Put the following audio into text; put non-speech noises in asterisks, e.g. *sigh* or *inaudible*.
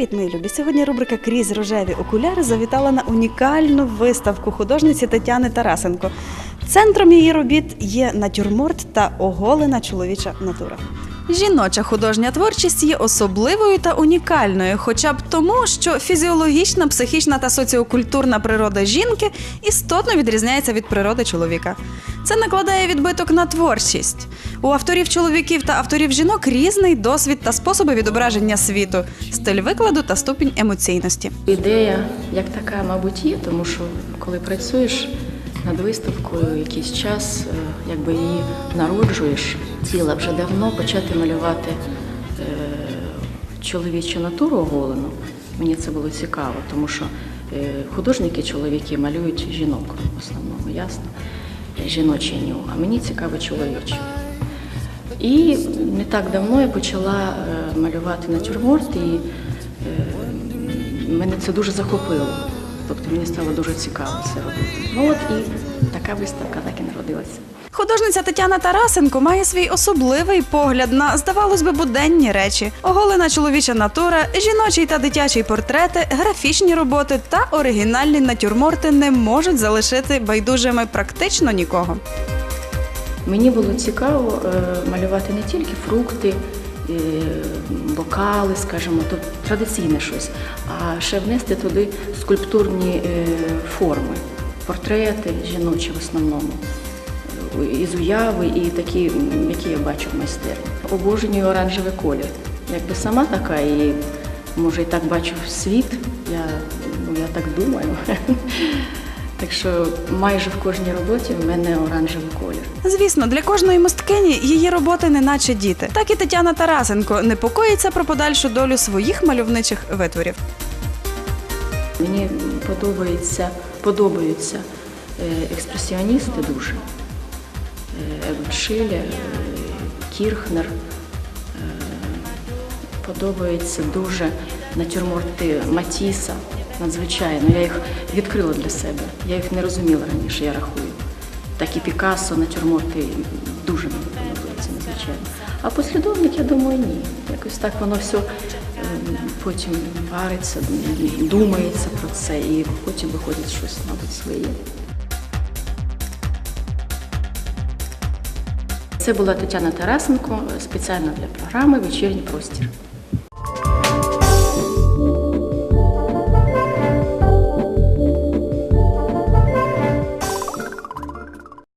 Привіт, мої любі! Сьогодні рубрика Крізь рожеві окуляри завітала на унікальну виставку художниці Тетяни Тарасенко. Центром її робіт є натюрморт та оголена чоловіча натура. Жіноча художня творчість є особливою та унікальною, хоча б тому, що фізіологічна, психічна та соціокультурна природа жінки істотно відрізняється від природи чоловіка. Це накладає відбиток на творчість. У авторів чоловіків та авторів жінок різний досвід та способи відображення світу, стиль викладу та ступінь емоційності. Ідея як така, мабуть, є, тому що коли працюєш над виставкою якийсь час, е, якби її народжуєш, тіла вже давно почати малювати е, чоловічу натуру оголену. Мені це було цікаво, тому що е, художники чоловіки малюють жінок в основному, ясно, жіночий нюх, а мені цікаво чоловічий. І не так давно я почала е, малювати натюрморт, і е, мене це дуже захопило. Тобто мені стало дуже цікаво це робити. Ну от і така виставка так і народилася. Художниця Тетяна Тарасенко має свій особливий погляд на, здавалось би, буденні речі: оголена чоловіча натура, жіночий та дитячий портрети, графічні роботи та оригінальні натюрморти не можуть залишити байдужими практично нікого. Мені було цікаво е, малювати не тільки фрукти, е, бокали, скажімо, то традиційне щось, а ще внести туди скульптурні е, форми, портрети жіночі в основному. Із уяви і такі, які я бачу в майстерні. Обожнюю оранжевий колір. Якби сама така і може і так бачу світ, я, ну, я так думаю. *laughs* Так що майже в кожній роботі в мене оранжевий колір. Звісно, для кожної мисткині її роботи не наче діти. Так і Тетяна Тарасенко непокоїться про подальшу долю своїх мальовничих витворів. Мені подобається, подобаються е, експресіоністи дуже. Е, Шиле, е, Кірхнер. Подобаються дуже натюрморти Матіса. Надзвичайно. Я їх відкрила для себе. Я їх не розуміла раніше, я рахую. Так і Пікассо, натюрморти дуже мені подобаються, надзвичайно. А послідовник, я думаю, ні. Якось так воно все ем, потім вариться, думається про це, і потім виходить щось, мабуть, своє. Це була Тетяна Тарасенко спеціально для програми Вечірній простір.